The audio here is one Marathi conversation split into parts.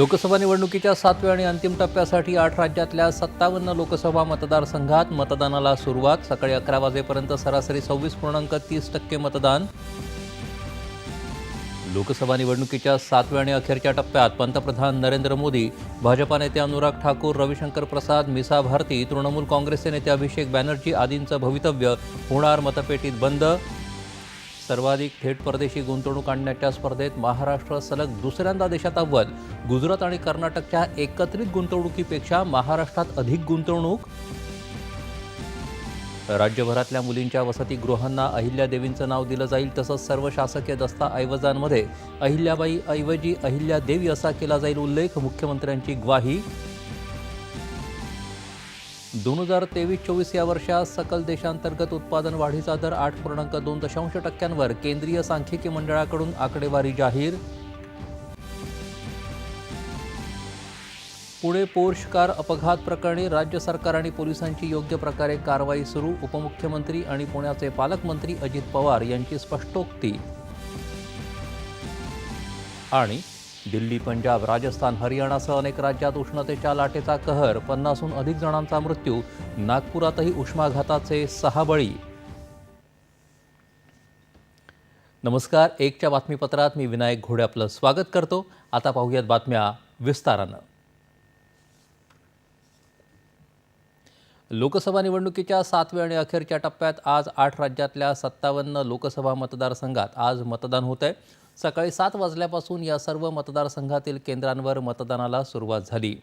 लोकसभा निवडणुकीच्या सातव्या आणि अंतिम टप्प्यासाठी आठ राज्यातल्या सत्तावन्न लोकसभा मतदारसंघात मतदानाला सुरुवात. सकाळी अकरा वाजेपर्यंत सरासरी सव्वीस पूर्णांक तीस टक्के मतदान. लोकसभा निवडणुकीच्या सातव्या आणि अखेरच्या टप्प्यात पंतप्रधान नरेंद्र मोदी भाजपा नेते अनुराग ठाकूर रविशंकर प्रसाद मिसा भारती तृणमूल काँग्रेसचे नेते अभिषेक बॅनर्जी आदींचं भवितव्य. होणार मतपेटीत बंद. सर्वाधिक थेट परदेशी गुंतवणूक आणण्याच्या स्पर्धेत महाराष्ट्र सलग दुसऱ्यांदा देशात अव्वल. गुजरात आणि कर्नाटकच्या एकत्रित गुंतवणुकीपेक्षा महाराष्ट्रात अधिक गुंतवणूक. राज्यभरातल्या मुलींच्या वसतिगृहांना अहिल्यादेवींचं नाव दिलं जाईल तसंच सर्व शासकीय दस्ताऐवजांमध्ये अहिल्याबाई ऐवजी अहिल्यादेवी असा केला जाईल उल्लेख मुख्यमंत्र्यांची ग्वाही. दोन हजार तेवीस चोवीस या वर्षात सकल देशांतर्गत उत्पादन वाढीचा दर आठ पूर्णांक दोन दशांश टक्क्यांवर केंद्रीय सांख्यिकी मंडळाकडून आकडेवारी जाहीर. पुणे पोर्श कार अपघात प्रकरणी राज्य सरकार आणि पोलिसांची योग्य प्रकारे कारवाई सुरू. उपमुख्यमंत्री आणि पुण्याचे पालकमंत्री अजित पवार यांची स्पष्टोक्ती. आणि दिल्ली पंजाब राजस्थान हरियाणासह अनेक राज्यात उष्णतेच्या लाटेचा कहर. पन्नासहून अधिक जणांचा मृत्यू. नागपुरातही उष्माघाताचे सहा बळी. नमस्कार. एकच्या बातमीपत्रात मी विनायक घोडे आपलं स्वागत करतो. आता पाहूयात बातम्या विस्तारानं. लोकसभा निवडणुकीच्या सातव्या आणि अखेरच्या टप्प्यात आज आठ राज्यातल्या सत्तावन्न लोकसभा मतदारसंघात आज मतदान होत आहे सकाळी सात वाजल्यापासून या सर्व मतदारसंघातील केंद्रांवर मतदानाला सुरुवात झाली.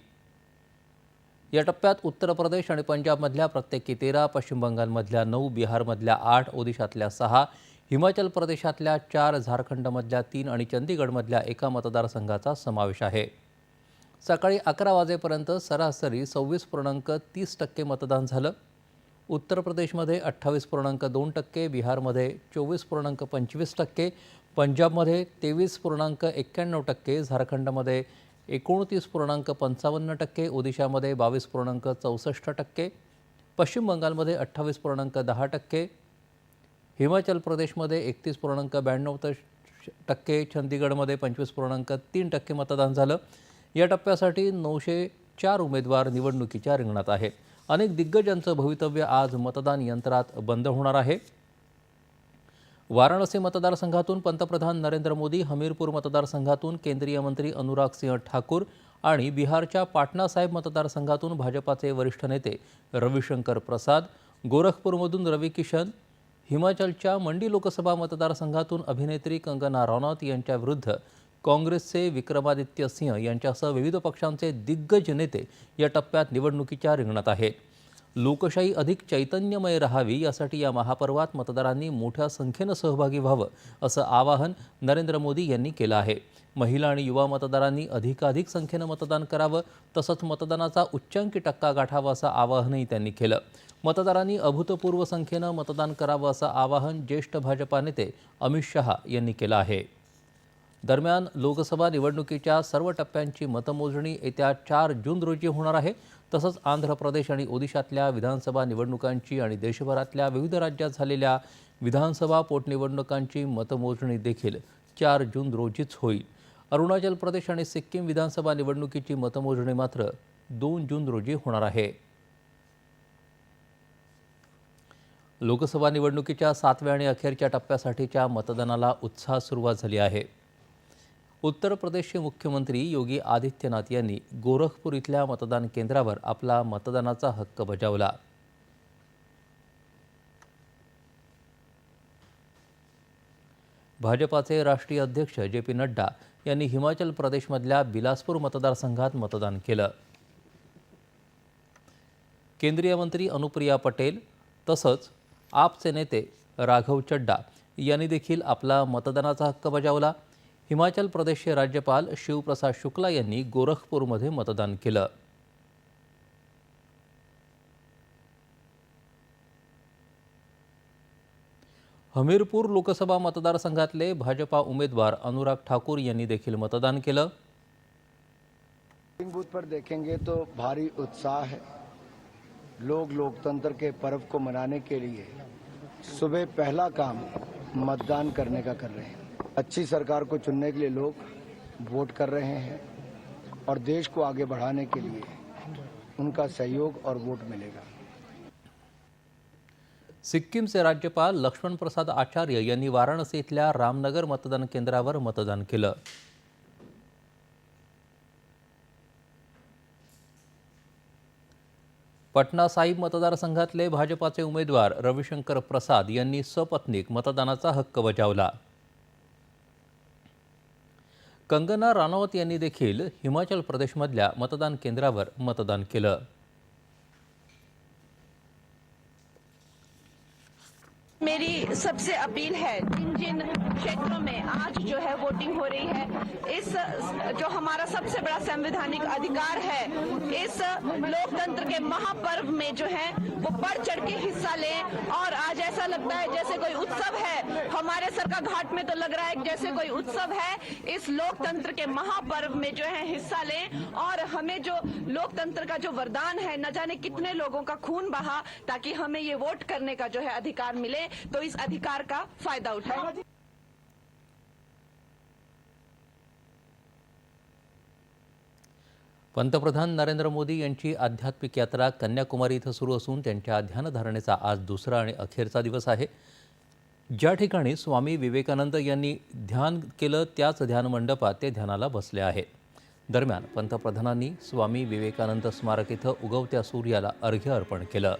या टप्प्यात उत्तर प्रदेश आणि पंजाबमधल्या प्रत्येकी तेरा पश्चिम बंगालमधल्या नऊ बिहारमधल्या आठ ओदिशातल्या सहा हिमाचल प्रदेशातल्या चार झारखंडमधल्या तीन आणि चंदीगडमधल्या एका मतदारसंघाचा समावेश आहे. सकाळी अकरा वाजेपर्यंत सरासरी सव्वीस पूर्णांक तीस टक्के मतदान झालं. उत्तर प्रदेशमध्ये अठ्ठावीस पूर्णांक दोन टक्के बिहारमध्ये चोवीस पूर्णांक पंचवीस टक्के पंजाबमध्ये तेवीस पूर्णांक एक्क्याण्णव टक्के झारखंडमध्ये एकोणतीस पूर्णांक पंचावन्न टक्के ओदिशामध्ये बावीस पूर्णांक चौसष्ट टक्के पश्चिम बंगालमध्ये अठ्ठावीस पूर्णांक दहा टक्के हिमाचल प्रदेशमध्ये एकतीस पूर्णांक ब्याण्णव टक्के चंदीगडमध्ये पंचवीस पूर्णांक तीन टक्के मतदान झालं. या टप्प्यासाठी नऊशे चार उमेदवार निवडणुकीच्या रिंगणात आहेत अनेक दिग्गजांचं भवितव्य आज मतदान यंत्रात बंद होणार आहे. वाराणसी मतदारसंघातून पंतप्रधान नरेंद्र मोदी हमीरपूर मतदारसंघातून केंद्रीय मंत्री अनुराग सिंह ठाकूर आणि बिहारच्या पाटणासाहेब मतदारसंघातून भाजपाचे वरिष्ठ नेते रविशंकर प्रसाद गोरखपूरमधून रवी किशन हिमाचलच्या मंडी लोकसभा मतदारसंघातून अभिनेत्री कंगना रनौत यांच्याविरुद्ध काँग्रेसचे विक्रमादित्य सिंह यांच्यासह विविध पक्षांचे दिग्गज नेते या टप्प्यात निवडणुकीच्या रिंगणात आहेत. लोकशाही अधिक चैतन्यमय राहावी यासाठी या महापर्वात मतदारांनी मोठ्या संख्येनं सहभागी व्हावं असं आवाहन नरेंद्र मोदी यांनी केलं आहे. महिला आणि युवा मतदारांनी अधिकाधिक संख्येनं मतदान करावं तसंच मतदानाचा उच्चांकी टक्का गाठावा असं आवाहनही त्यांनी केलं. मतदारांनी अभूतपूर्व संख्येनं मतदान करावं असं आवाहन ज्येष्ठ भाजपा नेते अमित शहा यांनी केलं आहे. दरम्यान लोकसभा निवडणुकीच्या सर्व टप्प्यांची मतमोजणी येत्या चार जून रोजी होणार आहे. तसंच आंध्र प्रदेश आणि ओदिशातल्या विधानसभा निवडणुकांची आणि देशभरातल्या विविध राज्यात झालेल्या विधानसभा पोटनिवडणुकांची मतमोजणी देखील चार जून रोजीच होईल. अरुणाचल प्रदेश आणि सिक्कीम विधानसभा निवडणुकीची मतमोजणी मात्र दोन जून रोजी होणार आहे. लोकसभा निवडणुकीच्या सातव्या आणि अखेरच्या टप्प्यासाठीच्या मतदानाला उत्साह सुरुवात झाली आहे. उत्तर प्रदेशचे मुख्यमंत्री योगी आदित्यनाथ यांनी गोरखपूर इथल्या मतदान केंद्रावर आपला मतदानाचा हक्क बजावला. भाजपाचे राष्ट्रीय अध्यक्ष जे पी नड्डा यांनी हिमाचल प्रदेशमधल्या बिलासपूर मतदारसंघात मतदान केलं. केंद्रीय मंत्री अनुप्रिया पटेल तसंच आपचे नेते राघव चड्डा यांनी देखील आपला मतदानाचा हक्क बजावला. हिमाचल प्रदेशचे राज्यपाल शिवप्रसाद शुक्ला यांनी गोरखपूरमध्ये मतदान केलं. हमीरपूर लोकसभा मतदारसंघातले भाजपा उमेदवार अनुराग ठाकूर देखील मतदान केलं. बूथ पर देखेंगे तो भारी उत्साह है। लोग लोकतंत्र के पर्व को मनाने के लिए सुबह पहला काम मतदान करने का कर रहे हैं। अच्छी सरकार को चुनने के लिए लोग वोट कर रहे हैं और देश को आगे बढ़ाने के लिए उनका सहयोग और वोट मिलेगा। सिक्कीमचे राज्यपाल लक्ष्मण प्रसाद आचार्य यांनी वाराणसी इथल्या रामनगर मतदान केंद्रावर मतदान केलं. पटना साहिब मतदारसंघातले भाजपाचे उमेदवार रविशंकर प्रसाद यांनी सपत्नीक मतदानाचा हक्क बजावला. कंगना राणावत यांनी देखील हिमाचल प्रदेशमधल्या मतदान केंद्रावर मतदान केलं. मेरी सबसे अपील है जिन जिन क्षेत्रों में आज जो है वोटिंग हो रही है, इस, जो हमारा सबसे बड़ा संवैधानिक अधिकार है, इस लोकतंत्र के महापर्व में जो है, वो बढ़ चढ़ के हिस्सा लें। और आज ऐसा लगता है जैसे कोई उत्सव है, हमारे सरका घाट में तो लग रहा है जैसे कोई उत्सव है, इस लोकतंत्र के महापर्व में जो है हिस्सा लें। और हमें जो लोकतंत्र का जो वरदान है, न जाने कितने लोगों का खून बहा, ताकि हमें ये वोट करने का जो है अधिकार मिले। तो इस अधिकार का फायदा उठाएं पंतप्रधान नरेंद्र मोदी यांची आध्यात्मिक यात्रा कन्याकुमारी इथं सुरू असून त्यांच्या ध्यानधारणेचा आज दुसरा आणि अखेरचा दिवस आहे. ज्या ठिकाणी स्वामी विवेकानंद यांनी ध्यान केलं त्याच ध्यान मंडपात ते ध्यानाला बसले आहेत दरम्यान पंतप्रधानांनी स्वामी विवेकानंद स्मारक इथं उगवत्या सूर्याला अर्घ्य अर्पण केलं.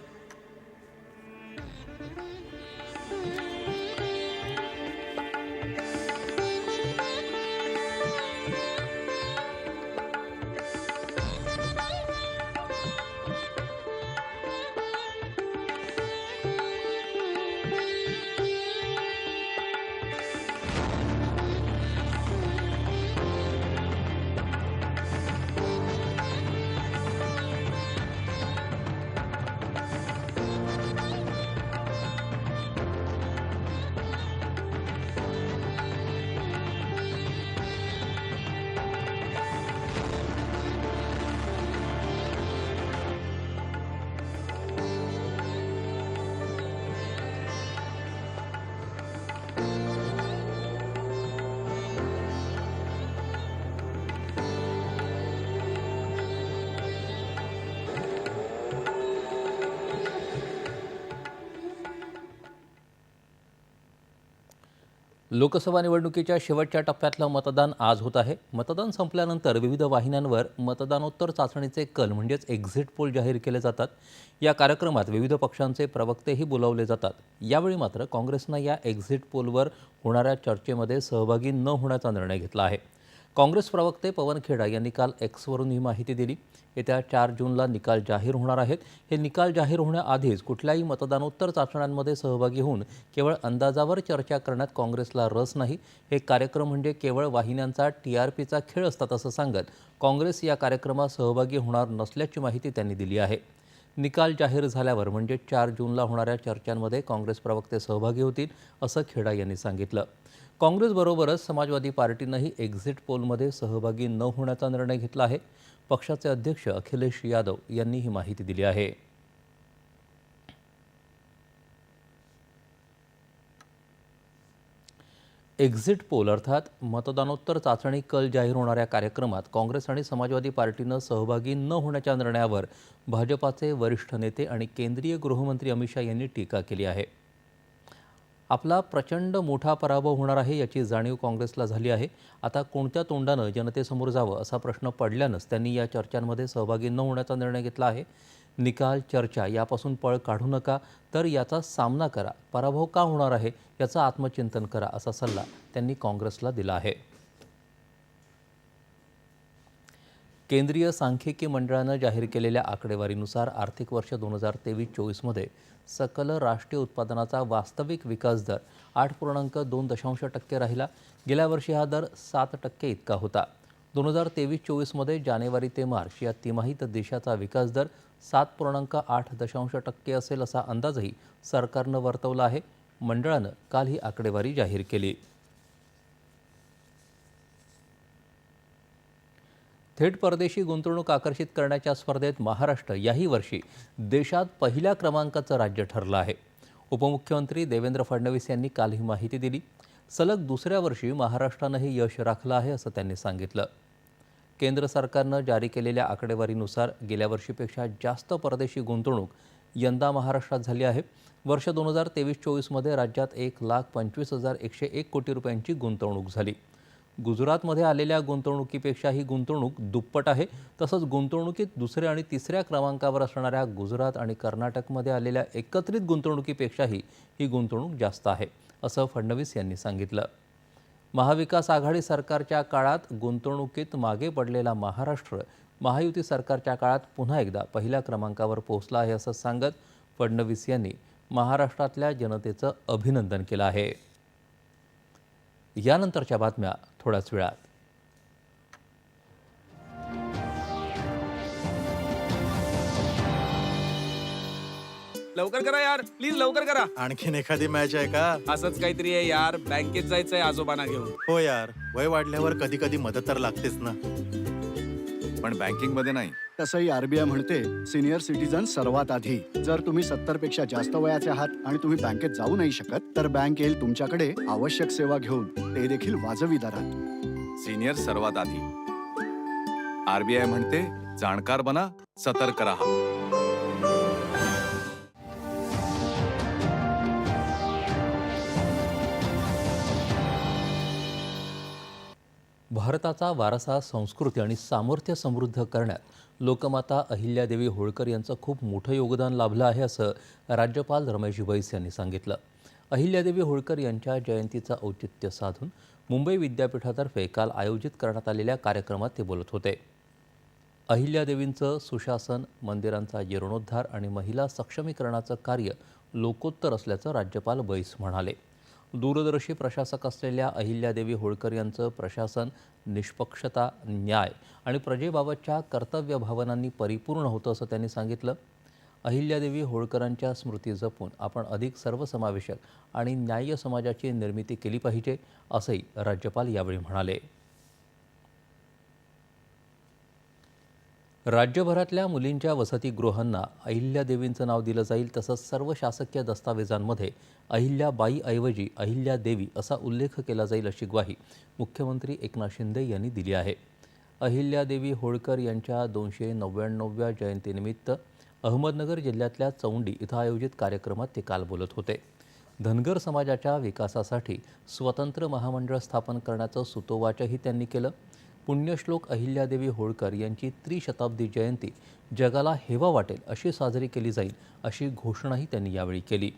लोकसभा निवडणुकीच्या शेवटच्या टप्प्यातलं मतदान आज होत आहे. मतदान संपल्यानंतर विविध वाहिन्यांवर मतदानोत्तर चाचणीचे कल म्हणजेच एक्झिट पोल जाहीर केले जातात. या कार्यक्रमात विविध पक्षांचे प्रवक्तेही बोलावले जातात. यावेळी मात्र काँग्रेसनं या एक्झिट पोलवर होणाऱ्या चर्चेमध्ये सहभागी न होण्याचा निर्णय घेतला आहे. काँग्रेस प्रवक्ते पवन खेडा यांनी काल एक्सवरून ही माहिती दिली. येत्या चार जूनला निकाल जाहीर होणार आहेत. हे निकाल जाहीर होण्याआधीच कुठल्याही मतदानोत्तर चाचण्यांमध्ये सहभागी होऊन केवळ अंदाजावर चर्चा करण्यात काँग्रेसला रस नाही. हे कार्यक्रम म्हणजे केवळ वाहिन्यांचा टी आर पीचा खेळ असतात असं सांगत काँग्रेस या कार्यक्रमात सहभागी होणार नसल्याची माहिती त्यांनी दिली आहे. निकाल जाहीर झाल्यावर म्हणजे चार जूनला होणाऱ्या चर्चांमध्ये काँग्रेस प्रवक्ते सहभागी होतील असं खेडा यांनी सांगितलं. काँग्रेसबरोबरच समाजवादी पार्टीनंही एक्झिट पोलमध्ये सहभागी न होण्याचा निर्णय घेतला आहे. पक्षाचे अध्यक्ष अखिलेश यादव यांनी ही माहिती दिली आहे. एक्झिट पोल अर्थात मतदानोत्तर चाचणी कल जाहीर होणाऱ्या कार्यक्रमात काँग्रेस आणि समाजवादी पार्टीनं सहभागी न होण्याच्या निर्णयावर भाजपाचे वरिष्ठ नेते आणि केंद्रीय गृहमंत्री अमित शहा यांनी टीका केली आहे. आपला प्रचंड मोठा पराभव होणार आहे याची जाणीव काँग्रेसला झाली आहे. आता कोणत्या तोंडानं जनतेसमोर जावं असा प्रश्न पडल्यानंच त्यांनी या चर्चांमध्ये सहभागी न होण्याचा निर्णय घेतला आहे. निकाल चर्चा यापासून पळ काढू नका तर याचा सामना करा. पराभव का होणार आहे याचं आत्मचिंतन करा असा सल्ला त्यांनी काँग्रेसला दिला आहे. केंद्रीय सांख्यिकी मंडळानं जाहीर केलेल्या आकडेवारीनुसार आर्थिक वर्ष दोन हजार तेवीस चोवीसमध्ये सकल राष्ट्रीय उत्पादनाचा वास्तविक विकास दर आठ पूर्णांक दोन दशांश टक्के राहिला. गेल्या वर्षी हा दर सात टक्के इतका होता. दोन हजार तेवीस चोवीसमध्ये जानेवारी ते मार्च या तिमाहीत देशाचा विकास दर सात पूर्णांक आठ दशांश टक्के असेल असा अंदाजही सरकारनं वर्तवला आहे. मंडळानं काल ही आकडेवारी जाहीर केली. थेट परदेशी गुंतवणूक आकर्षित करण्याच्या स्पर्धेत महाराष्ट्र याही वर्षी देशात पहिल्या क्रमांकाचं राज्य ठरलं आहे. उपमुख्यमंत्री देवेंद्र फडणवीस यांनी काल ही माहिती दिली. सलग दुसऱ्या वर्षी महाराष्ट्रानं हे यश राखलं आहे असं त्यांनी सांगितलं. केंद्र सरकारनं जारी केलेल्या आकडेवारीनुसार गेल्या वर्षीपेक्षा जास्त परदेशी गुंतवणूक यंदा महाराष्ट्रात झाली आहे. वर्ष दोन हजार तेवीस चोवीसमध्ये राज्यात एक लाख पंचवीस हजार एकशे एक कोटी रुपयांची गुंतवणूक झाली. गुजरातमध्ये आलेल्या गुंतवणुकीपेक्षा ही गुंतवणूक दुप्पट आहे. तसंच गुंतवणुकीत दुसऱ्या आणि तिसऱ्या क्रमांकावर असणाऱ्या गुजरात आणि कर्नाटकमध्ये आलेल्या एकत्रित गुंतवणुकीपेक्षाही ही गुंतवणूक जास्त आहे असं फडणवीस यांनी सांगितलं. महाविकास आघाडी सरकारच्या काळात गुंतवणुकीत मागे पडलेला महाराष्ट्र महायुती सरकारच्या काळात पुन्हा एकदा पहिल्या क्रमांकावर पोहोचला आहे असं सांगत फडणवीस यांनी महाराष्ट्रातल्या जनतेचं अभिनंदन केलं आहे. यानंतरच्या बातम्या थोड्याच वेळात. लवकर करा यार. प्लीज लवकर करा. आणखीन एखादी मॅच आहे का? असंच काहीतरी आहे यार. बँकेत जायचंय आजोबांना घेऊन. हो यार. वय वाढल्यावर कधी कधी मदत तर लागतेच ना. पण बँकिंगमध्ये नाही. तसंही आरबीआय म्हणते सिनियर सिटीजन सर्वात आधी. जर तुम्ही सत्तरपेक्षा जास्त वयाचे आहात आणि तुम्ही बँकेत जाऊ नाही शकत तर बँक येईल तुमच्याकडे आवश्यक सेवा घेऊन. ते देखील वाजवी दरात. सिनियर सर्वात आधी. आरबीआय म्हणते जाणकार बना सतर्क राहा. भारताचा वारसा संस्कृती आणि सामर्थ्य समृद्ध करण्यात लोकमाता अहिल्यादेवी होळकर यांचं खूप मोठं योगदान लाभलं आहे असं राज्यपाल रमेश बैस यांनी सांगितलं. अहिल्यादेवी होळकर यांच्या जयंतीचं औचित्य साधून मुंबई विद्यापीठातर्फे काल आयोजित करण्यात आलेल्या कार्यक्रमात ते बोलत होते. अहिल्यादेवींचं सुशासन मंदिरांचा जीर्णोद्धार आणि महिला सक्षमीकरणाचं कार्य लोकोत्तर असल्याचं राज्यपाल बैस म्हणाले. दूरदर्शी प्रशासक असलेल्या अहिल्यादेवी होळकर यांचं प्रशासन निष्पक्षता न्याय आणि प्रजेबाबतच्या कर्तव्य भावनांनी परिपूर्ण होतं असं त्यांनी सांगितलं. अहिल्यादेवी होळकरांच्या स्मृती जपून आपण अधिक सर्वसमावेशक आणि न्याय्य समाजाची निर्मिती केली पाहिजे असंही राज्यपाल यावेळी म्हणाले. राज्यभरातल्या मुलींच्या वसतिगृहांना अहिल्यादेवींचं नाव दिलं जाईल तसंच सर्व शासकीय दस्तावेजांमध्ये अहिल्याबाईऐवजी अहिल्यादेवी असा उल्लेख केला जाईल अशी ग्वाही मुख्यमंत्री एकनाथ शिंदे यांनी दिली आहे. अहिल्यादेवी होळकर यांच्या दोनशे नव्याण्णवव्या जयंतीनिमित्त अहमदनगर जिल्ह्यातल्या चौंडी इथं आयोजित कार्यक्रमात ते काल बोलत होते. धनगर समाजाच्या विकासासाठी स्वतंत्र महामंडळ स्थापन करण्याचं सुतोवाचही त्यांनी केलं. पुण्यश्लोक अहिल्यादेवी होळकर यांची त्रिशताब्दी जयंती जगाला हेवा वाटेल अशी साजरी केली जाईल अशी घोषणाही त्यांनी यावेळी केली.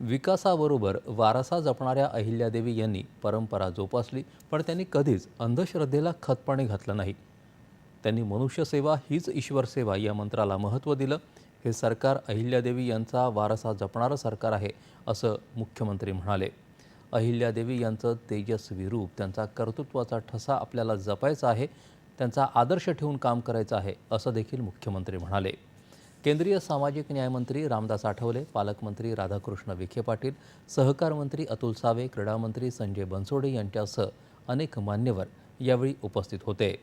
विकासाबरोबर वारसा जपणाऱ्या अहिल्यादेवी यांनी परंपरा जोपासली पण त्यांनी कधीच अंधश्रद्धेला खतपाणी घातलं नाही. त्यांनी मनुष्यसेवा हीच ईश्वरसेवा या मंत्राला महत्त्व दिलं. हे सरकार अहिल्यादेवी यांचा वारसा जपणारं सरकार आहे असं मुख्यमंत्री म्हणाले. अहिल्यादेवी यांचं तेजस्वी रूप त्यांचा कर्तृत्वाचा ठसा आपल्याला जपायचा आहे त्यांचा आदर्श ठेवून काम करायचं आहे असं देखील मुख्यमंत्री म्हणाले. केंद्रीय सामाजिक न्यायमंत्री रामदास आठवले पालकमंत्री राधाकृष्ण विखे पाटील सहकार मंत्री अतुल सावे क्रीडामंत्री संजय बनसोडे यांच्यासह अनेक मान्यवर यावेळी उपस्थित होते.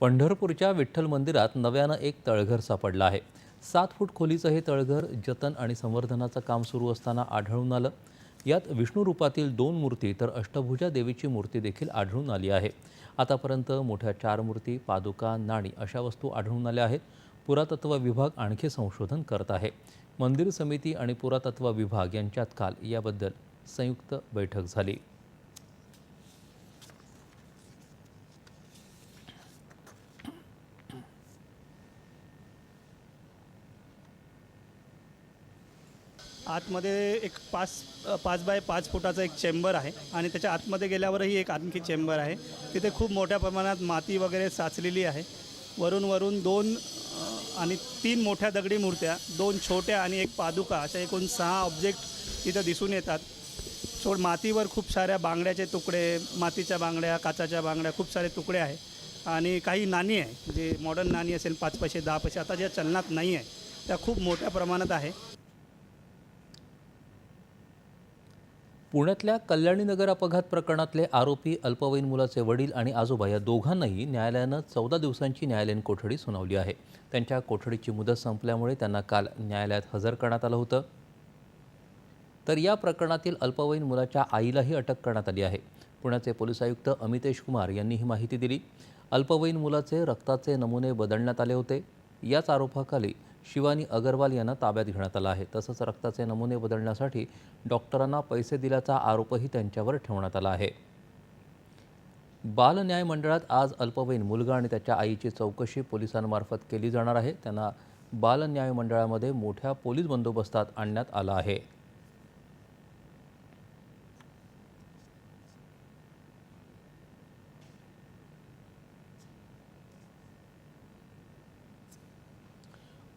पंढरपूरच्या विठ्ठल मंदिरात नव्यानं एक तळघर सापडलं आहे. सात फूट खोलीचं हे तळघर जतन आणि संवर्धनाचं काम सुरू असताना आढळून आलं. यात विष्णू रूपातील दोन मूर्ती तर अष्टभुजा देवीची मूर्ती देखील आढळून आली आहे. आतापर्यंत मोठ्या चार मूर्ती पादुका नाणी अशा वस्तू आढळून आल्या आहेत. पुरातत्व विभाग आणखी संशोधन करत आहे. मंदिर समिती आणि पुरातत्व विभाग यांच्यात काल याबद्दल संयुक्त बैठक झाली. आतमध्ये एक पाच पाच बाय पाच फुटाचा एक चेंबर आहे आणि त्याच्या आतमध्ये गेल्यावरही एक आणखी चेंबर आहे. तिथे खूप मोठ्या प्रमाणात माती वगैरे साचलेली आहे. वरून वरून दोन आणि तीन मोठ्या दगडी मूर्त्या दोन छोट्या आणि एक पादुका अशा एकूण सहा ऑब्जेक्ट तिथं दिसून येतात. छोड मातीवर खूप साऱ्या बांगड्याचे तुकडे मातीच्या बांगड्या काचाच्या बांगड्या खूप सारे तुकडे आहे आणि काही नाणी आहे जे मॉडर्न नाणी असेल पाच पैसे दहा पैसे आता ज्या चलनात नाही आहे त्या खूप मोठ्या प्रमाणात आहे. पुण्यातल्या कल्याणी नगर अपघात प्रकरणातले आरोपी अल्पवयीन मुलाचे वडील आणि आजोबा या दोघांनाही न्यायालयानं चौदा दिवसांची न्यायालयीन कोठडी सुनावली आहे. त्यांच्या कोठडीची मुदत संपल्यामुळे त्यांना काल न्यायालयात हजर करण्यात आलं होतं. तर या प्रकरणातील अल्पवयीन मुलाच्या आईलाही अटक करण्यात आली आहे. पुण्याचे पोलीस आयुक्त अमितेश कुमार यांनी ही माहिती दिली. अल्पवयीन मुलाचे रक्ताचे नमुने बदलण्यात आले होते. याच आरोपाखाली शिवानी अगरवाल यांना ताब्यात घेण्यात आलं आहे. तसंच रक्ताचे नमुने बदलण्यासाठी डॉक्टरांना पैसे दिल्याचा आरोपही त्यांच्यावर ठेवण्यात आला आहे. बाल न्याय मंडळात आज अल्पवयीन मुलगा आणि त्याच्या आईची चौकशी पोलिसांमार्फत केली जाणार आहे. त्यांना बाल न्याय मंडळामध्ये मोठ्या पोलीस बंदोबस्तात आणण्यात आलं आहे.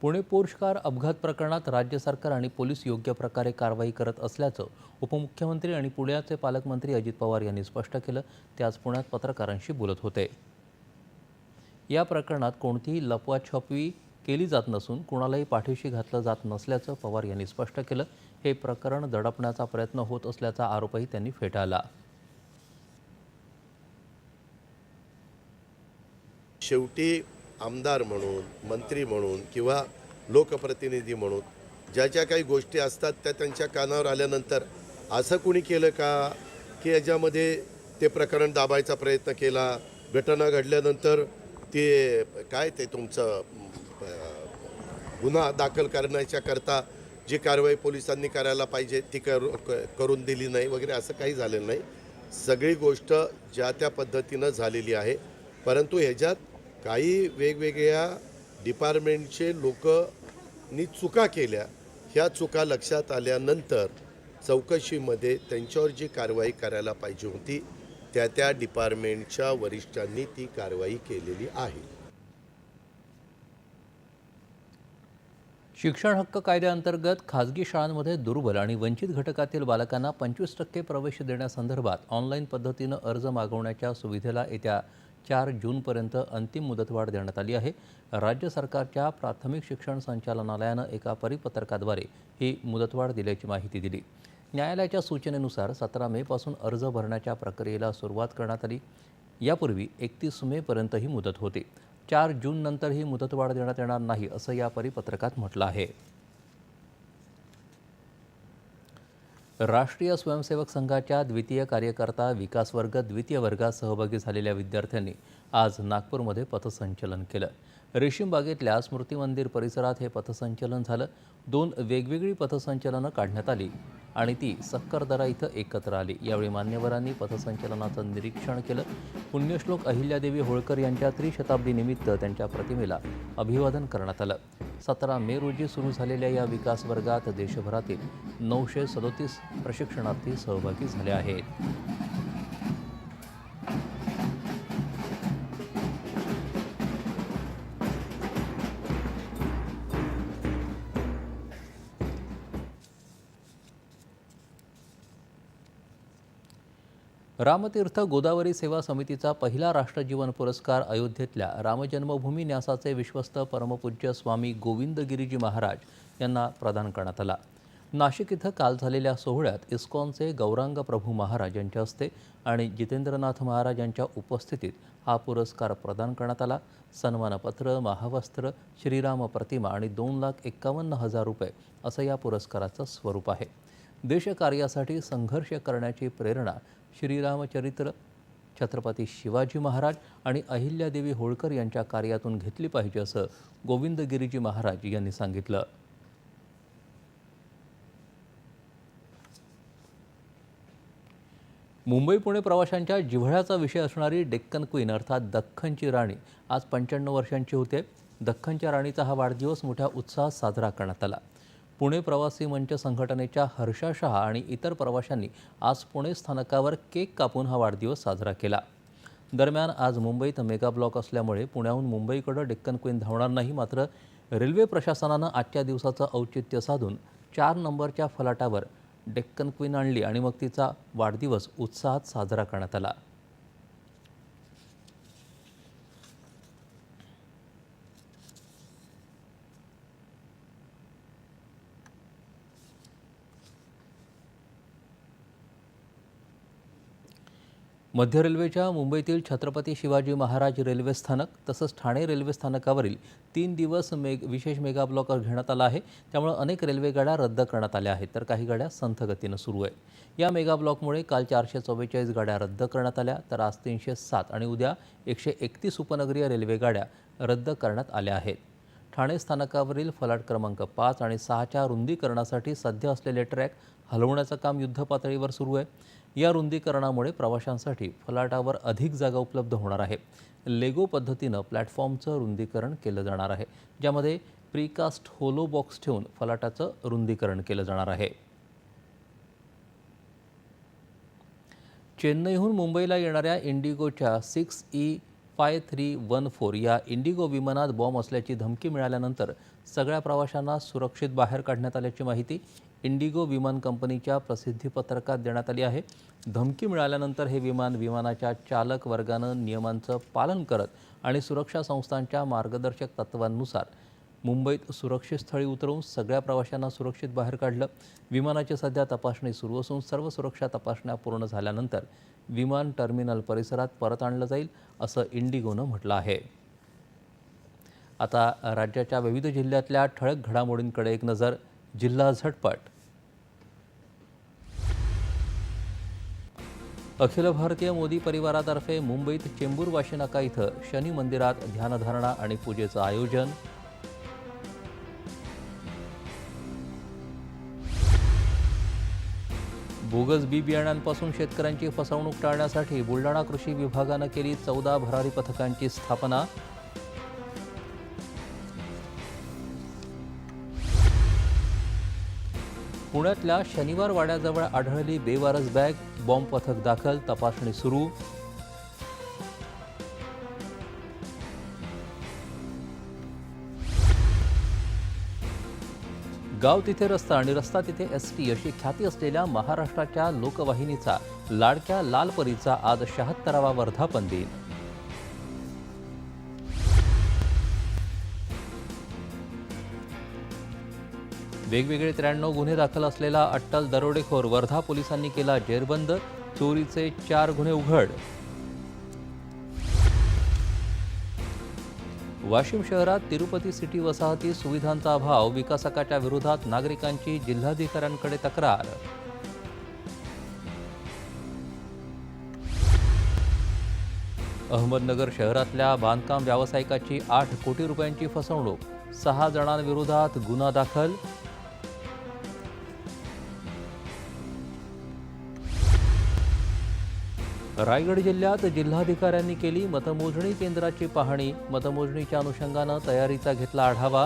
पुणे पोर्श कार अपघात प्रकरणात राज्य सरकार आणि पोलीस योग्य प्रकारे कारवाई करत असल्याचं उपमुख्यमंत्री आणि पुण्याचे पालकमंत्री अजित पवार यांनी स्पष्ट केलं. ते आज पुण्यात पत्रकारांशी बोलत होते. या प्रकरणात कोणतीही लपवाछपवी केली जात नसून कुणालाही पाठीशी घातलं जात नसल्याचं पवार यांनी स्पष्ट केलं. हे प्रकरण दडपण्याचा प्रयत्न होत असल्याचा आरोपही त्यांनी फेटाळला. शेवटी आमदार म्हणून मंत्री म्हणून किंवा लोकप्रतिनिधी म्हणून ज्या ज्या काही गोष्टी असतात त्या त्यांच्या कानावर आल्यानंतर असं कुणी केलं का? की याच्यामध्ये ते प्रकरण दाबायचा प्रयत्न केला घटना घडल्यानंतर ते काय ते तुमचं गुन्हा दाखल करण्याच्या करता जी कारवाई पोलिसांनी करायला पाहिजे ती करू क- करून दिली नाही वगैरे असं काही झालेलं नाही. सगळी गोष्ट ज्या त्या पद्धतीनं झालेली आहे. परंतु ह्याच्यात काही वेगवेगळ्या डिपार्टमेंटचे लोकनी चुका केल्या. ह्या चुका लक्षात आल्यानंतर चौकशीमध्ये त्यांच्यावर जी कारवाई करायला पाहिजे होती त्या त्या डिपार्टमेंटच्या वरिष्ठांनी ती कारवाई केलेली आहे. शिक्षण हक्क कायद्याअंतर्गत खाजगी शाळांमध्ये दुर्बल आणि वंचित घटकातील बालकांना पंचवीस टक्के प्रवेश देण्यासंदर्भात ऑनलाईन पद्धतीनं अर्ज मागवण्याच्या सुविधेला येत्या चार जूनपर्यंत अंतिम मुदतवाढ देण्यात आली आहे. राज्य सरकारच्या प्राथमिक शिक्षण संचालनालयानं एका परिपत्रकाद्वारे ही मुदतवाढ दिल्याची माहिती दिली. न्यायालयाच्या सूचनेनुसार सतरा मेपासून अर्ज भरण्याच्या प्रक्रियेला सुरुवात करण्यात आली. यापूर्वी एकतीस मेपर्यंत ही मुदत होती. चार जूननंतर ही मुदतवाढ देण्यात येणार नाही असं या परिपत्रकात म्हटलं आहे. राष्ट्रीय स्वयंसेवक संघाच्या द्वितीय कार्यकर्ता विकास वर्ग द्वितीय वर्गात सहभागी झालेल्या विद्यार्थ्यांनी आज नागपूरमध्ये पथसंचलन केलं. रेशीमबागेतल्या स्मृती मंदिर परिसरात हे पथसंचलन झालं. दोन वेगवेगळी पथसंचलनं काढण्यात आली आणि ती सक्करदरा इथं एकत्र आली. यावेळी मान्यवरांनी पथसंचलनाचं निरीक्षण केलं. पुण्यश्लोक अहिल्यादेवी होळकर यांच्या त्रिशताब्दीनिमित्त त्यांच्या प्रतिमेला अभिवादन करण्यात आलं. सतरा मे रोजी सुरू झालेल्या या विकास वर्गात देशभरातील नऊशे सदोतीस प्रशिक्षणार्थी सहभागी झाले आहेत. रामतीर्थ गोदावरी सेवा समितीचा पहिला राष्ट्रजीवन पुरस्कार अयोध्येतल्या रामजन्मभूमी न्यासाचे विश्वस्त परमपूज्य स्वामी गोविंदगिरीजी महाराज यांना प्रदान करण्यात आला. नाशिक इथं काल झालेल्या सोहळ्यात इस्कॉनचे गौरांग प्रभू महाराज यांच्या हस्ते आणि जितेंद्रनाथ महाराज यांच्या उपस्थितीत हा पुरस्कार प्रदान करण्यात आला. सन्मानपत्र महावस्त्र श्रीराम प्रतिमा आणि दोन लाख एक्कावन्न हजार रुपये असं या पुरस्काराचं स्वरूप आहे. देशकार्यासाठी संघर्ष करण्याची प्रेरणा श्रीरामचरित्र छत्रपती शिवाजी महाराज आणि अहिल्यादेवी होळकर यांच्या कार्यातून घेतली पाहिजे असं गोविंदगिरीजी महाराज यांनी सांगितलं. मुंबई पुणे प्रवाशांच्या जिव्हाळ्याचा विषय असणारी डेक्कन क्वीन अर्थात दख्खनची राणी आज पंच्याण्णव वर्षांची होते. दख्खनच्या राणीचा हा वाढदिवस मोठ्या उत्साहात साजरा करण्यात आला. पुणे प्रवासी मंच संघटनेच्या हर्षा शहा आणि इतर प्रवाशांनी आज पुणे स्थानकावर केक कापून हा वाढदिवस साजरा केला. दरम्यान आज मुंबईत मेगा ब्लॉक असल्यामुळे पुण्याहून मुंबईकडं डेक्कन क्वीन धावणार नाही मात्र रेल्वे प्रशासनानं आजच्या दिवसाचं औचित्य साधून चार नंबरच्या फलाटावर डेक्कन क्वीन आणली आणि मग तिचा वाढदिवस उत्साहात साजरा करण्यात आला. मध्य रेल्वेच्या मुंबईतील छत्रपती शिवाजी महाराज रेल्वे स्थानक तसंच ठाणे रेल्वे स्थानकावरील तीन दिवस मेग विशेष मेगा ब्लॉक घेण्यात आला आहे. त्यामुळे अनेक रेल्वे गाड्या रद्द करण्यात आल्या आहेत. तर काही गाड्या संथ गतीनं सुरू आहे या मेगा ब्लॉकमुळे काल चारशे चव्वेचाळीस गाड्या रद्द करण्यात आल्या. तर आज तीनशे सात आणि उद्या एकशे एकतीस उपनगरीय रेल्वे गाड्या रद्द करण्यात आल्या आहेत. ठाणे स्थानकावरील फलाट क्रमांक पाच आणि सहाच्या रुंदीकरणासाठी सध्या असलेले ट्रॅक हलवण्याचं काम युद्धपातळीवर सुरू आहे. या रुंदीकरणामुळे प्रवाशांसाठी फलाटावर अधिक जागा उपलब्ध होणार आहे. लेगो पद्धतीनं प्लॅटफॉर्मचं रुंदीकरण केलं जाणार आहे ज्यामध्ये प्रीकास्ट होलो बॉक्स ठेवून फलाटाचं रुंदीकरण केलं जाणार आहे. चेन्नईहून मुंबईला येणाऱ्या इंडिगोच्या six E five three one four या इंडिगो विमानात बॉम्ब असल्याची धमकी मिळाल्यानंतर सगळ्या प्रवाशांना सुरक्षित बाहेर काढण्यात आल्याची माहिती इंडिगो विमान कंपनीच्या प्रसिद्धीपत्रकात देण्यात आली आहे. धमकी मिळाल्यानंतर हे विमान विमानाच्या चालक वर्गानं नियमांचं पालन करत आणि सुरक्षा संस्थांच्या मार्गदर्शक तत्वांनुसार मुंबईत सुरक्षित स्थळी उतरवून सगळ्या प्रवाशांना सुरक्षित बाहेर काढलं. विमानाची सध्या तपासणी सुरू असून सर्व सुरक्षा तपासण्या पूर्ण झाल्यानंतर विमान टर्मिनल परिसरात परत आणलं जाईल असं इंडिगोनं म्हटलं आहे. आता राज्याच्या विविध जिल्ह्यातल्या ठळक घडामोडींकडे एक नजर. जिल्हा झटपट. अखिल भारतीय मोदी परिवारातर्फे मुंबईत चेंबूर वाशिनाका इथं शनी मंदिरात ध्यानधारणा आणि पूजेचं आयोजन. बोगस बी बियाण्यांपासून शेतकऱ्यांची फसवणूक टाळण्यासाठी बुलढाणा कृषी विभागानं केली चौदा भरारी पथकांची स्थापना. पुण्यातल्या शनिवार वाड्याजवळ आढळली बेवारस बॅग बॉम्ब पथक दाखल तपासणी सुरू. गाव तिथे रस्ता आणि रस्ता तिथे एस टी अशी ख्याती असलेल्या महाराष्ट्राच्या लोकवाहिनीचा लाडक्या लालपरीचा आज शहात्तरावा वर्धापन दिन. वेगवेगळे त्र्याण्णव गुन्हे दाखल असलेला अट्टल दरोडेखोर वर्धा पोलिसांनी केला जेरबंद चोरीचे चार गुन्हे उघड. वाशिम शहरात तिरुपती सिटी वसाहती सुविधांचा अभाव विकासकाच्या विरोधात नागरिकांची जिल्हाधिकाऱ्यांकडे तक्रार. अहमदनगर शहरातल्या बांधकाम व्यावसायिकाची आठ कोटी रुपयांची फसवणूक सहा जणांविरोधात गुन्हा दाखल रायगड जिल्ह्यात जिल्हाधिकाऱ्यांनी केली मतमोजणी केंद्राची पाहणी. मतमोजणीच्या अनुषंगानं तयारीचा घेतला आढावा.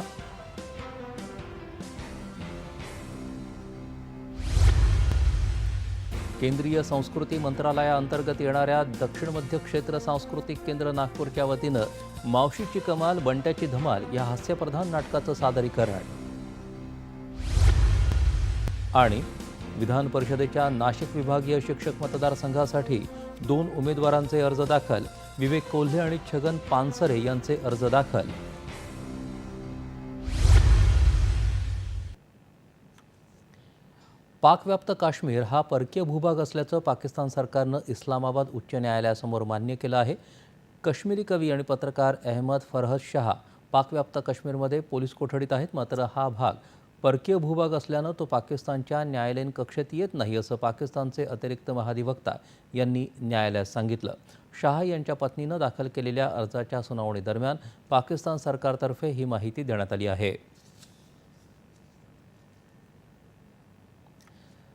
केंद्रीय संस्कृती मंत्रालयाअंतर्गत येणाऱ्या दक्षिण मध्य क्षेत्र सांस्कृतिक केंद्र नागपूरच्या वतीनं मावशीची कमाल बंट्याची धमाल या हास्यप्रधान नाटकाचं सादरीकरण. आणि विधान परिषदेच्या नाशिक विभागीय शिक्षक मतदारसंघासाठी दोन उमेदवारांचे अर्ज दाखल. विवेक कोल्हे आणि छगन पानसरे यांचे अर्ज दाखल. पाकव्याप्त काश्मीर हा परकीय भूभाग असल्याचं पाकिस्तान सरकारनं इस्लामाबाद उच्च न्यायालयासमोर मान्य केलं आहे. काश्मीरी कवी आणि पत्रकार अहमद फरहद शहा पाकव्याप्त काश्मीरमध्ये पोलीस कोठडीत आहेत मात्र हा भाग परकीय भूभाग असल्यानं तो पाकिस्तानच्या न्यायालयीन कक्षेत येत नाही असं पाकिस्तानचे अतिरिक्त महाधिवक्ता यांनी न्यायालयात सांगितलं. शहा यांच्या पत्नीनं दाखल केलेल्या अर्जाच्या सुनावणीदरम्यान पाकिस्तान सरकारतर्फे ही माहिती देण्यात आली आहे.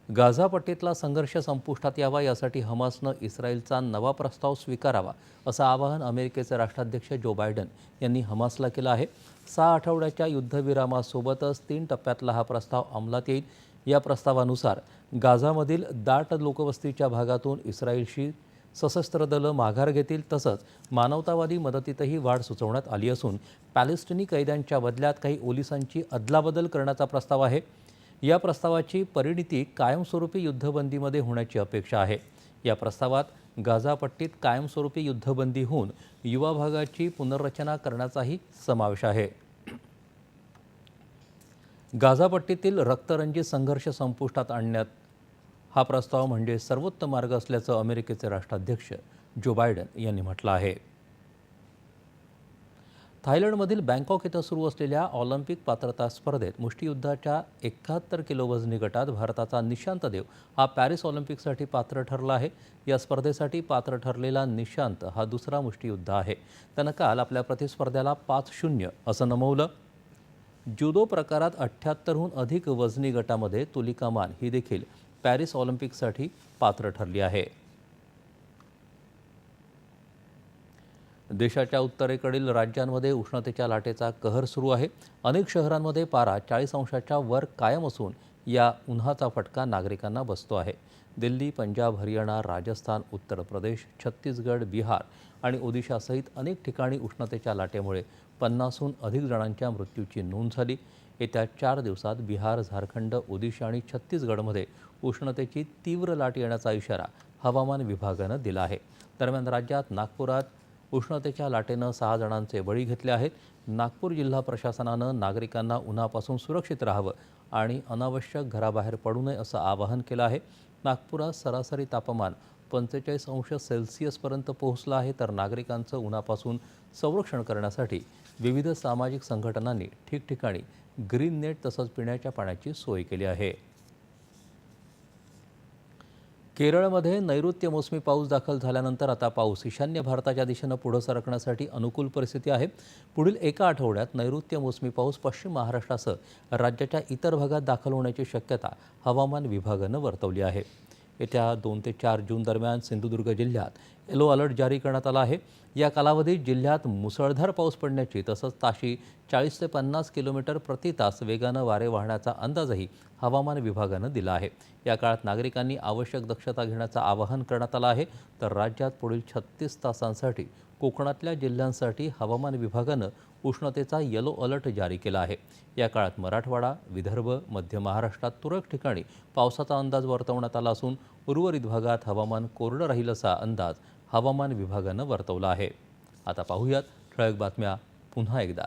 गाझा पट्टीतला संघर्ष संपुष्टात यावा यासाठी हमासनं इस्रायलचा नवा प्रस्ताव स्वीकारावा असं आवाहन अमेरिकेचे राष्ट्राध्यक्ष जो बायडन यांनी हमासला केलं आहे. सहा आठवड्याच्या युद्धविरामासोबतच तीन टप्प्यातला हा प्रस्ताव अंमलात येईल. या प्रस्तावानुसार गाझामधील दाट लोकवस्तीच्या भागातून इस्रायलशी सशस्त्र दलं माघार घेतील तसंच मानवतावादी मदतीतही वाढ सुचवण्यात आली असून पॅलेस्टिनी कैद्यांच्या बदल्यात काही ओलिसांची अदलाबदल करण्याचा प्रस्ताव आहे. या प्रस्तावाची परिणिती कायमस्वरूपी युद्धबंदीमध्ये होण्याची अपेक्षा आहे. या प्रस्तावात गाझापट्टीत कायमस्वरूपी युद्धबंदी होऊन युवा भागाची पुनर्रचना करण्याचाही समावेश आहे. गाझापट्टीतील रक्तरंजित संघर्ष संपुष्टात आणण्यात हा प्रस्ताव म्हणजे सर्वोत्तम मार्ग असल्याचं अमेरिकेचे राष्ट्राध्यक्ष जो बायडन यांनी म्हटलं आहे. थायलंडमधील बँकॉक इथं सुरू असलेल्या ऑलिम्पिक पात्रता स्पर्धेत मुष्टियुद्धाच्या एकाहत्तर किलो वजनी गटात भारताचा निशांत देव हा पॅरिस ऑलिम्पिकसाठी पात्र ठरला आहे. या स्पर्धेसाठी पात्र ठरलेला निशांत हा दुसरा मुष्टियुद्ध आहे. त्यानं काल आपल्या प्रतिस्पर्ध्याला पाच शून्य असं नमवलं. जुदो प्रकारात अठ्ठ्याहत्तरहून अधिक वजनी गटामध्ये तुलिका मान ही देखील पॅरिस ऑलिम्पिकसाठी पात्र ठरली आहे. देशाच्या उत्तरेकडील राज्यांमध्ये उष्णतेच्या लाटेचा कहर सुरू आहे. अनेक शहरांमध्ये पारा चाळीस अंशाच्या वर कायम असून या उन्हाचा फटका नागरिकांना बसतो आहे. दिल्ली पंजाब हरियाणा राजस्थान उत्तर प्रदेश छत्तीसगड बिहार आणि ओदिशासहित अनेक ठिकाणी उष्णतेच्या लाटेमुळे पन्नासहून अधिक जणांच्या मृत्यूची नोंद झाली. येत्या चार दिवसात बिहार झारखंड ओदिशा आणि छत्तीसगडमध्ये उष्णतेची तीव्र लाट येण्याचा इशारा हवामान विभागानं दिला आहे. दरम्यान राज्यात नागपुरात उष्णतेच्या लाटेनं सहा जणांचे बळी घेतले आहेत. नागपूर जिल्हा प्रशासनानं नागरिकांना उन्हापासून सुरक्षित राहावं आणि अनावश्यक घराबाहेर पडू नये असं आवाहन केलं आहे. नागपुरात सरासरी तापमान पंचेचाळीस अंश सेल्सिअसपर्यंत पोहोचलं आहे. तर नागरिकांचं उन्हापासून संरक्षण करण्यासाठी विविध सामाजिक संघटनांनी ठिकठिकाणी ग्रीन नेट तसंच पिण्याच्या पाण्याची सोय केली आहे. केरळमध्ये नैऋत्य मोसमी पाऊस दाखल झाल्यानंतर आता पाऊस. ईशान्य भारताच्या दिशेनं पुढं सरकण्यासाठी अनुकूल परिस्थिती आहे. पुढील एका आठवड्यात नैऋत्य मोसमी पाऊस पश्चिम महाराष्ट्रासह राज्याच्या इतर भागात दाखल होण्याची शक्यता हवामान विभागानं वर्तवली आहे. येत्या दोन ते चार जून दरम्यान सिंधुदुर्ग जिल्ह्यात येलो अलर्ट जारी करण्यात आला आहे. या कालावधीत जिल्ह्यात मुसळधार पाऊस पडण्याची तसंच ताशी चाळीस ते पन्नास किलोमीटर प्रति तास वेगानं वारे वाहण्याचा अंदाजही हवामान विभागानं दिला आहे. या काळात नागरिकांनी आवश्यक दक्षता घेण्याचं आवाहन करण्यात आलं आहे. तर राज्यात पुढील छत्तीस तासांसाठी कोकणातल्या जिल्ह्यांसाठी हवामान विभागानं उष्णतेचा येलो अलर्ट जारी केला आहे. या काळात मराठवाडा विदर्भ मध्य महाराष्ट्रात तुरळक ठिकाणी पावसाचा अंदाज वर्तवण्यात आला असून उर्वरित भागात हवामान कोरडं राहील असा अंदाज हवामान विभागानं वर्तवला आहे. आता पाहूयात ठळक बातम्या पुन्हा एकदा.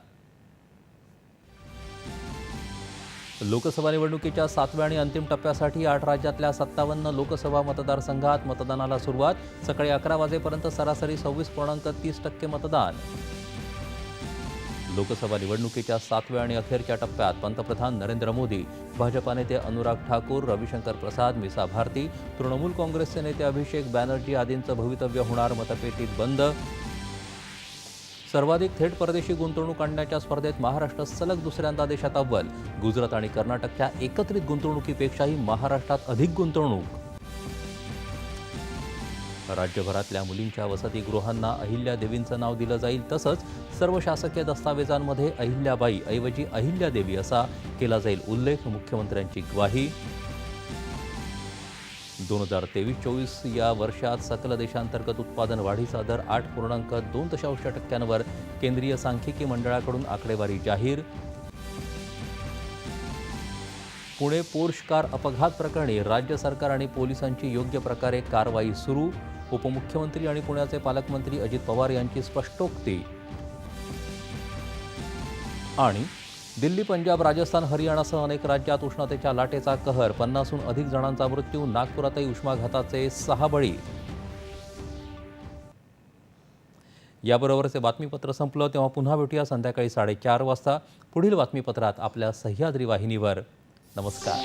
लोकसभा निवडणुकीच्या सातव्या आणि अंतिम टप्प्यासाठी आठ राज्यातल्या सत्तावन्न लोकसभा मतदारसंघात मतदानाला सुरुवात. सकाळी अकरा वाजेपर्यंत सरासरी सव्वीस पूर्णांक तीस टक्के मतदान. लोकसभा निवडणुकीच्या सातव्या आणि अखेरच्या टप्प्यात पंतप्रधान नरेंद्र मोदी भाजपा नेते अनुराग ठाकूर रविशंकर प्रसाद मिसा भारती तृणमूल काँग्रेसचे नेते अभिषेक बॅनर्जी आदींचं भवितव्य होणार मतपेटीत बंद. सर्वाधिक थेट परदेशी गुंतवणूक आणण्याच्या स्पर्धेत महाराष्ट्र सलग दुसऱ्यांदा देशात अव्वल. गुजरात आणि कर्नाटकच्या एकत्रित गुंतवणुकीपेक्षाही महाराष्ट्रात अधिक गुंतवणूक. राज्यभरातल्या मुलींच्या वसतिगृहांना अहिल्या देवींचं नाव दिलं जाईल तसंच सर्व शासकीय दस्तावेजांमध्ये अहिल्याबाई ऐवजी अहिल्यादेवी असा केला जाईल उल्लेख मुख्यमंत्र्यांची ग्वाही. दोन हजार तेवीस चोवीस या वर्षात सकल देशांतर्गत उत्पादन वाढीचा दर आठ पूर्णांक दोन दशांश टक्क्यांवर केंद्रीय सांख्यिकी मंडळाकडून आकडेवारी जाहीर. पुणे पोर्श कार अपघात प्रकरणी राज्य सरकार आणि पोलिसांची योग्य प्रकारे कारवाई सुरू. उपमुख्यमंत्री आणि पुण्याचे पालकमंत्री अजित पवार यांची स्पष्टोक्ती. आणि दिल्ली पंजाब राजस्थान हरियाणासह अनेक राज्यात उष्णतेच्या लाटेचा कहर. पन्नासहून अधिक जणांचा मृत्यू. नागपुरातही उष्माघाताचे सहा बळी. याबरोबरचे बातमीपत्र संपलं. तेव्हा पुन्हा भेटूया संध्याकाळी साडेचार वाजता. पुढील बातमीपत्रात आपल्या सह्याद्री वाहिनीवर. नमस्कार.